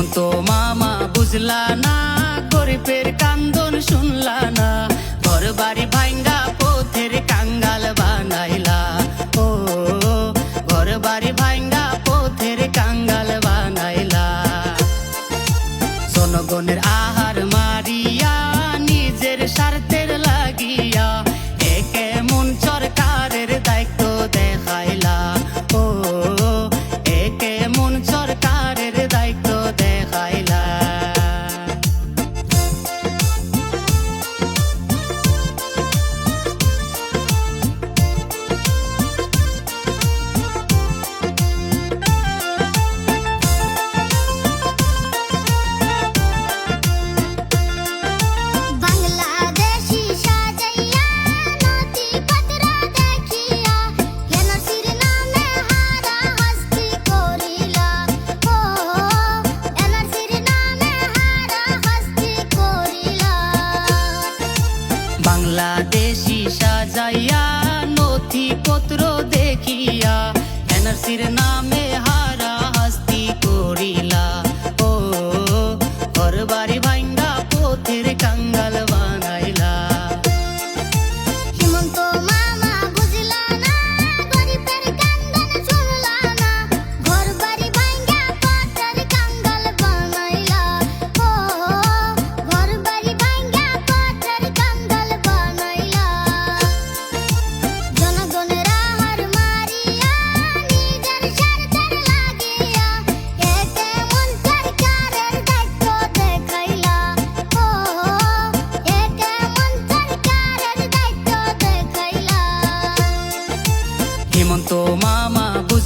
মতো মামা বুঝলা না পের কান্দন শুনলা না। ঘর বাড়ি sirena me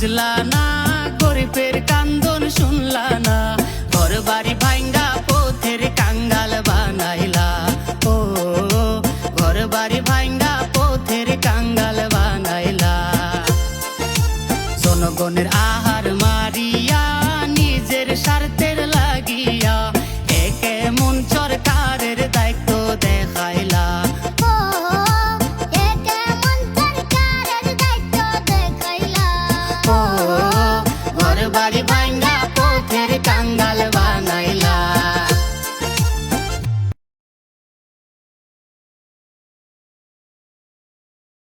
বুঝলা না, গরিবের কান্দন শুনলা না। ঘর বাড়ি ভাঙ্গা পথের কাঙ্গাল বানাইলা। ও ঘর বাড়ি ভাঙ্গা পথের কাঙ্গাল বানাইলা। জনগণের আহার মারিয়া, নিজের স্বার্থে